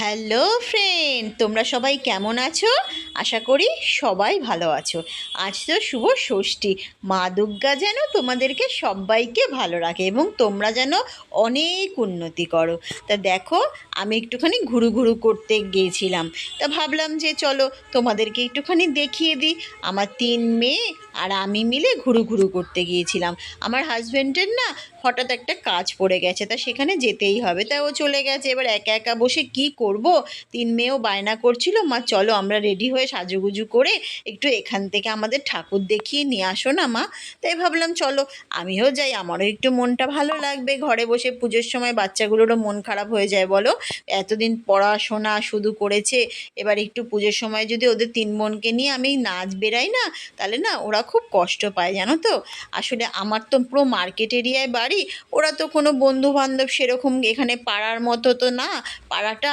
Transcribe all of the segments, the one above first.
Hello friend, তোমরা সবাই কেমন আছো? আশা করি সবাই ভালো আছো। আজ তো শুভ ষষ্ঠী। মা দুর্গা যেন তোমাদেরকে সবাইকে ভালো রাখে এবং তোমরা যেন অনেক উন্নতি করো। তা দেখো, আমি একটুখানি ঘুরু ঘুরু করতে গিয়েছিলাম। তা ভাবলাম যে চলো তোমাদেরকে একটুখানি দেখিয়ে দিই। আমার তিন মেয়ে আর আমি মিলে ঘুরু ঘুরু করতে গিয়েছিলাম। আমার হাজব্যান্ডের না হঠাৎ একটা কাজ পড়ে গেছে, তা সেখানে যেতেই হবে। তা ও চলে গেছে, এবার একা একা বসে কি করব? তিন মেয়েও বায়না করছিল, মা, চলো আমরা রেডি হয়ে সাজুগুজু করে একটু এখান থেকে আমাদের ঠাকুর দেখিয়ে নিয়ে আসো না, মা। তাই ভাবলাম, চলো। আমিও যাই, আমারও একটু মনটা ভালো লাগবে। ঘরে বসে পুজোর সময় বাচ্চাগুলোরও মন খারাপ হয়ে যায়, বলো। এতদিন পড়াশোনা শুধু করেছে, এবার একটু পুজোর সময় যদি ওদের তিন বোনকে নিয়ে আমি নাচ বেরাই না, তাহলে না ওরা খুব কষ্ট পায়, জানো তো? আসলে আমার তো পুরো মার্কেট এরিয়ায় বাড়ি, ওরা তো কোনো বন্ধু বান্ধব সেরকম এখানে পাড়ার মতো তো না, পাড়াটা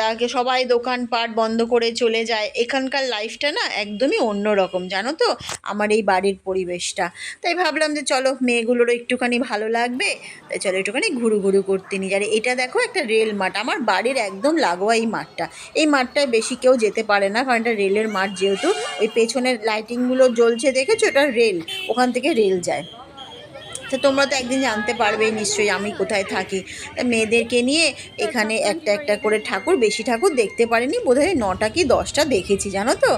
তাকে সবাই দোকানপাট বন্ধ করে চলে যায়, এখানকার লাইফটা না একদমই অন্য রকম জানো তো? আমার এই বাড়ির পরিবেশটা। তাই ভাবলাম যে চলো মেয়েগুলোরও একটুখানি ভালো লাগবে, তাই চলো একটুখানি ঘুরু ঘুরু করতে নিই। আর এটা দেখো একটা রেল মাঠ, আমার বাড়ির একদম লাগোয়া এই মাঠটা। এই মাঠটায় বেশি কেউ যেতে পারে না, কারণ এটা রেলের মাঠ যেহেতু, ওই পেছনের লাইটিংগুলো জ্বলছে দেখেছ, এটা রেল ওখান থেকে রেল যায়। তো তোমরা তো একদিন জানতে পারবে নিশ্চয়ই আমি কোথায় থাকি। মেয়েদেরকে নিয়ে এখানে একটা একটা করে ঠাকুর, বেশি ঠাকুর দেখতে পারিনি, বোধহয় নটা কি দশটা দেখেছি, জানো তো?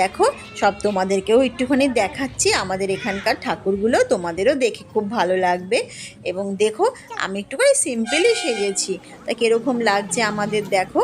দেখো, সব তোমাদেরকেও একটুখানি দেখাচ্ছি, আমাদের এখানকার ঠাকুরগুলো তোমাদেরও দেখে খুব ভালো লাগবে। এবং দেখো, আমি একটুখানি সিম্পলি সেজেছি। তা কীরকম লাগছে আমাদের, দেখো।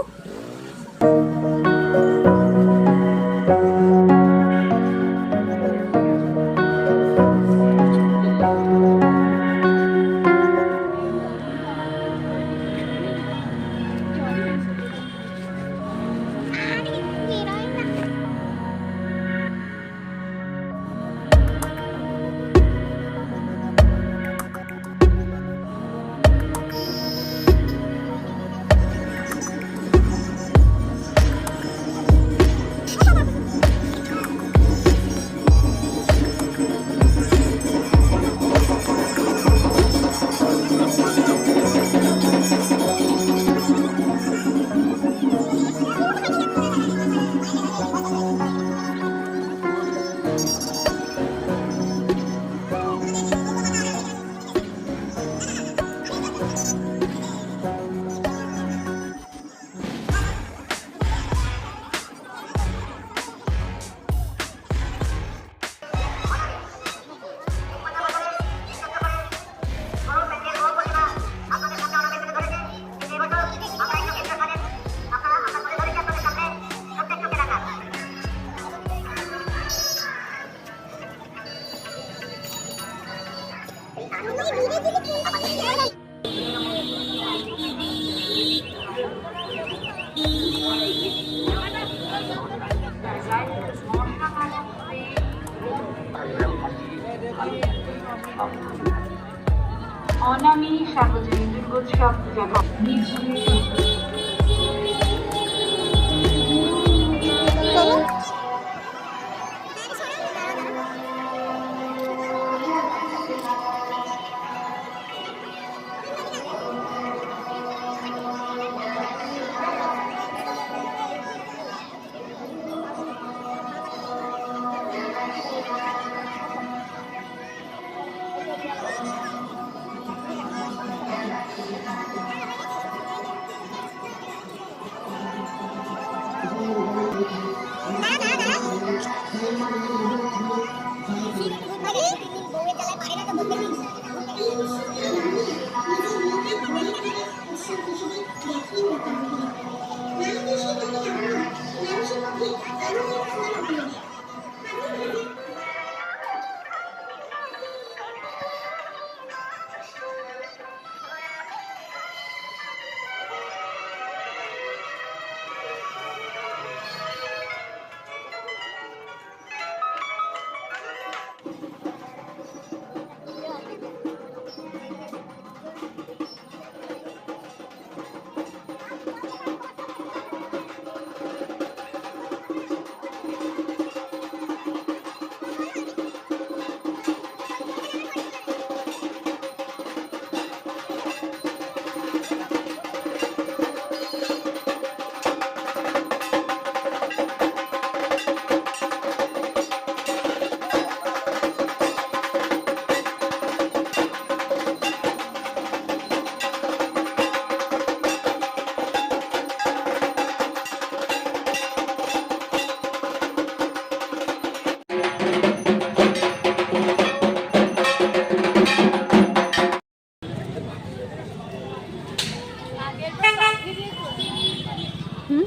嗯？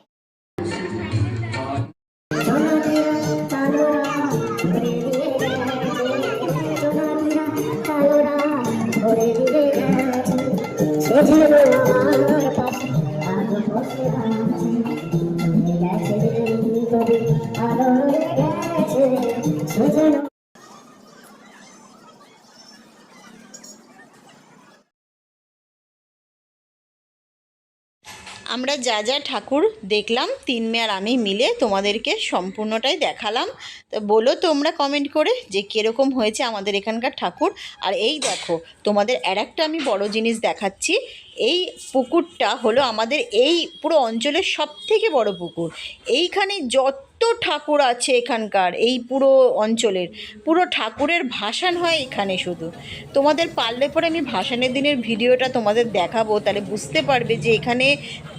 আমরা যা যা ঠাকুর দেখলাম, তিন মেয়ে আর আমি মিলে তোমাদেরকে সম্পূর্ণটাই দেখালাম। তো বলো তোমরা কমেন্ট করে যে কীরকম হয়েছে আমাদের এখানকার ঠাকুর। আর এই দেখো, তোমাদের আর একটা আমি বড় জিনিস দেখাচ্ছি। এই পুকুরটা হলো আমাদের এই পুরো অঞ্চলের সব থেকে বড় পুকুর। এইখানে যত ঠাকুর আছে এখানকার, এই পুরো অঞ্চলের। পুরো ঠাকুরের ভাসান হয় এখানে শুধু। তোমাদের পারলে পরে আমি ভাসানের দিনের ভিডিওটা তোমাদের দেখাবো, তাহলে বুঝতে পারবে যে এখানে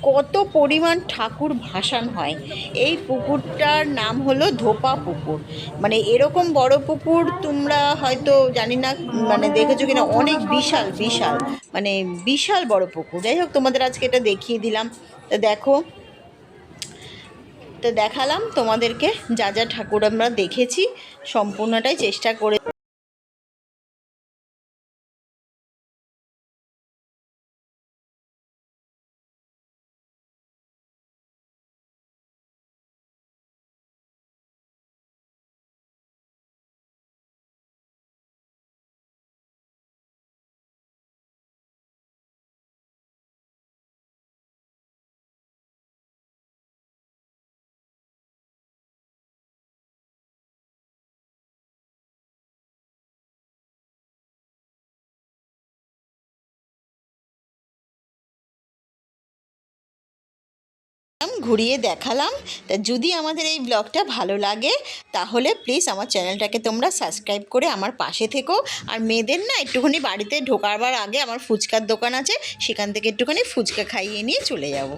কত পরিমাণ ঠাকুর ভাসান হয়। এই পুকুরটার নাম হলো ধোপা পুকুর। মানে এরকম বড় পুকুর তোমরা হয়তো জানি না মানে দেখেছ কিনা, অনেক বিশাল বিশাল। মানে বিশাল বড় পুকুর। যাই হোক, তোমাদের আজকে এটা দেখিয়ে দিলাম। তো দেখো তো দেখালাম তোমাদেরকে যা যা ঠাকুর আমরা দেখেছি সম্পূর্ণটাই চেষ্টা করে ঘুরিয়ে দেখালাম। তা যদি আমাদের এই ব্লগটা ভালো লাগে, তাহলে প্লিজ আমার চ্যানেলটাকে তোমরা সাবস্ক্রাইব করে আমার পাশে থেকো। আর মেয়েদের না একটুখানি বাড়িতে ঢোকারবার আগে আমার ফুচকার দোকান আছে, সেখান থেকে একটুখানি ফুচকা খাইয়ে নিয়ে চলে যাব।